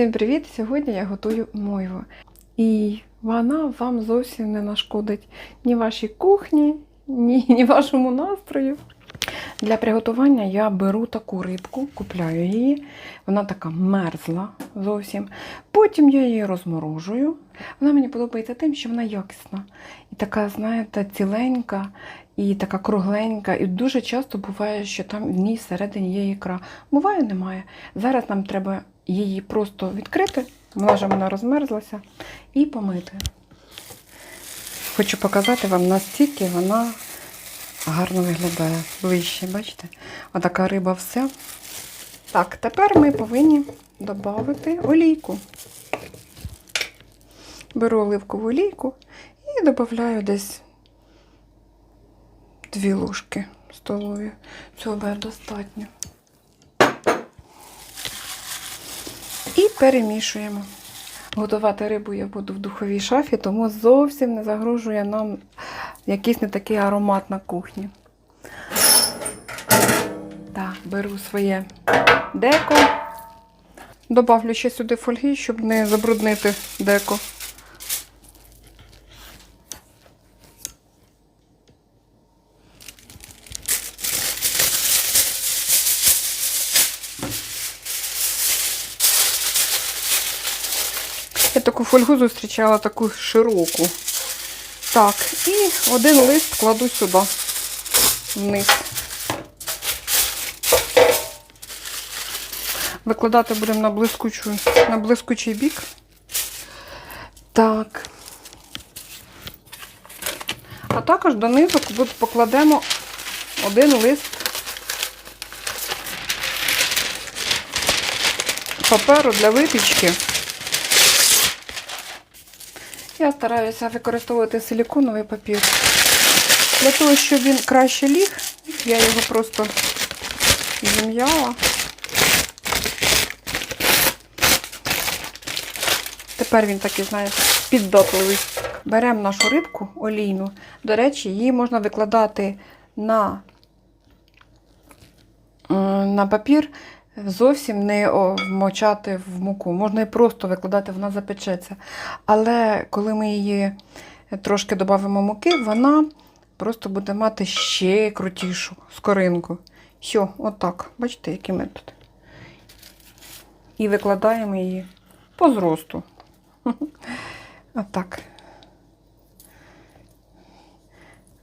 Всім привіт! Сьогодні я готую мойву. І вона вам зовсім не нашкодить ні вашій кухні, ні, ні вашому настрою. Для приготування я беру таку рибку, купляю її. Вона така мерзла зовсім. Потім я її розморожую. Вона мені подобається тим, що вона якісна. І така, знаєте, ціленька, і така кругленька. І дуже часто буває, що там в ній всередині є ікра. Буває, немає. Зараз нам треба її просто відкрити, вона вже вона розмерзлася, і помити. Хочу показати вам, настільки вона гарно виглядає ближче, бачите? Отака риба вся. Так, тепер ми повинні додати олійку. Беру оливкову олійку і додаю десь дві ложки столові. Цього достатньо. Перемішуємо. Готувати рибу я буду в духовій шафі, тому зовсім не загрожує нам якийсь не такий аромат на кухні. Так, беру своє деко. Добавлю ще сюди фольги, щоб не забруднити деко. Я таку фольгу зустрічала, таку широку. Так, і один лист кладу сюди, вниз. Викладати будемо на, блискучу, на блискучий бік. Так. А також донизу покладемо один лист паперу для випічки. Я стараюся використовувати силіконовий папір. Для того, щоб він краще ліг, я його просто зім'яла. Тепер він такий, знаєте, піддатливий. Беремо нашу рибку олійну. До речі, її можна викладати на, на папір, зовсім не вмочати в муку. Можна і просто викладати, вона запечеться. Але коли ми її трошки додамо муки, вона просто буде мати ще крутішу скоринку. Все, отак. Бачите, який метод. І викладаємо її по зросту. Отак.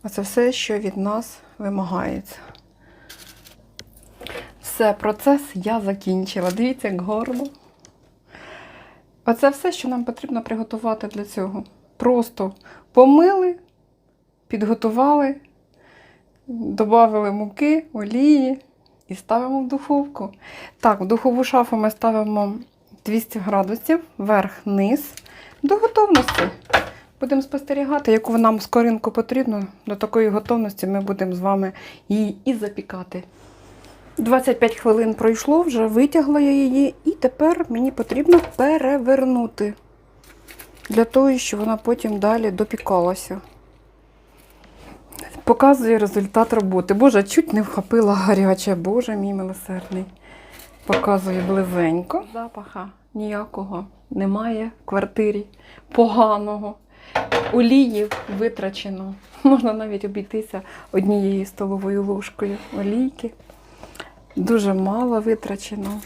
Оце все, що від нас вимагається. Все, процес я закінчила. Дивіться, як гордо. Оце все, що нам потрібно приготувати для цього. Просто помили, підготували, додали муки, олії і ставимо в духовку. Так, в духову шафу ми ставимо 200 градусів, верх-низ, до готовності. Будемо спостерігати, яку нам скоринку потрібно. До такої готовності ми будемо з вами її і запікати. 25 хвилин пройшло, вже витягла я її, і тепер мені потрібно перевернути, для того, щоб вона потім далі допікалася. Показує результат роботи. Боже, чуть не вхопила гаряче, Боже мій милосердний. Показує близенько. Запаха ніякого немає в квартирі. Поганого. Олії витрачено. Можна навіть обійтися однією столовою ложкою олійки. Дуже мало витрачено.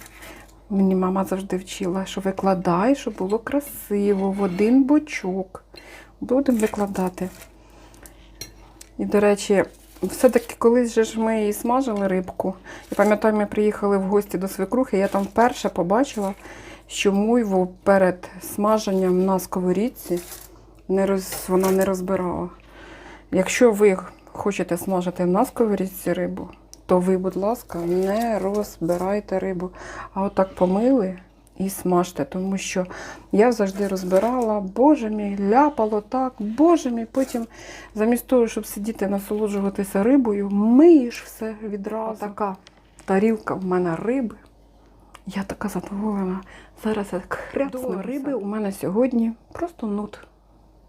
Мені мама завжди вчила, що викладай, щоб було красиво, в один бочок. Будемо викладати. І, до речі, все-таки колись же ж ми її смажили рибку. Я пам'ятаю, ми приїхали в гості до свекрухи, я там вперше побачила, що муйву перед смаженням на сковорідці не роз... вона не розбирала. Якщо ви хочете смажити на сковорідці рибу, то ви, будь ласка, не розбирайте рибу. А отак помили і смажте, тому що я завжди розбирала, боже мій, ляпало так, боже мій, потім замість того, щоб сидіти насолоджуватися рибою, миєш все відразу. Така тарілка в мене риби. Я така задоволена. Зараз я хряпну. Риби у мене сьогодні просто нут.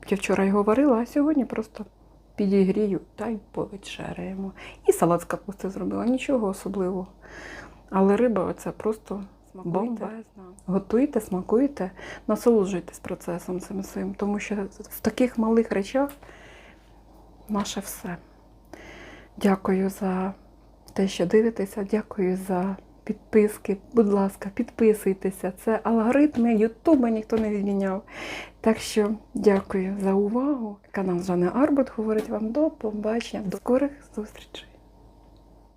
Я вчора його варила, а сьогодні просто підігрію та й повечеряємо. І салат з капусти зробила, нічого особливого. Але риба оця просто бомбезна. Готуйте, смакуйте, насолоджуйтесь процесом цим всім, тому що в таких малих речах наше все. Дякую за те, що дивитеся, дякую за підписки. Будь ласка, підписуйтеся. Це алгоритми Ютуба ніхто не відміняв. Так що дякую за увагу. Канал Жанна Арбут говорить вам до побачення, до скорих зустрічей.